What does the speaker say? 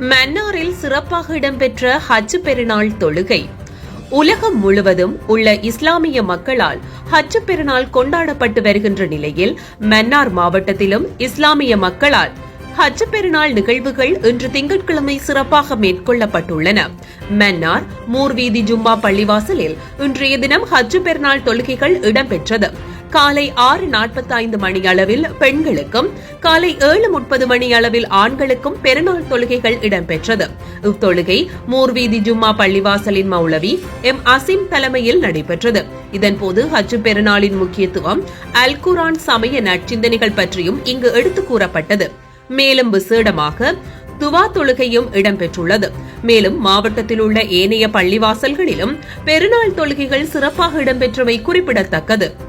மன்னாரில் சிறப்பாக இடம்பெற்ற ஹஜ் பெருநாள் தொழுகை. உலகம் முழுவதும் உள்ள இஸ்லாமிய மக்களால் ஹஜ் பெருநாள் கொண்டாடப்பட்டு வருகின்ற நிலையில் மன்னார் மாவட்டத்திலும் இஸ்லாமிய மக்களால் ஹஜ் பெருநாள் நிகழ்வுகள் இன்று திங்கட்கிழமை சிறப்பாக மேற்கொள்ளப்பட்டுள்ளன. மன்னார் மூர்வீதி ஜும்மா பள்ளிவாசலில் இன்றைய தினம் ஹஜ் பெருநாள் தொழுகைகள் இடம்பெற்றது. காலை ஆறு நாற்பத்தைந்து மணி அளவில் பெண்களுக்கும் காலை ஏழு முப்பது மணி அளவில் ஆண்களுக்கும் பெருநாள் தொழுகைகள் இடம்பெற்றது. இத்தொழுகை மூர்வீதி ஜும்மா பள்ளிவாசலின் மௌலவி எம். அசிம் தலைமையில் நடைபெற்றது. இதன்போது ஹஜ் பெருநாளின் முக்கியத்துவம் அல் குரான் சமய நற்சிந்தனைகள் பற்றியும் இங்கு எடுத்துக் கூறப்பட்டது. மேலும் விசேடமாக துவா தொழுகையும் இடம்பெற்றுள்ளது. மேலும் மாவட்டத்தில் உள்ள ஏனைய பள்ளிவாசல்களிலும் பெருநாள் தொழுகைகள் சிறப்பாக இடம்பெற்றமை குறிப்பிடத்தக்கது.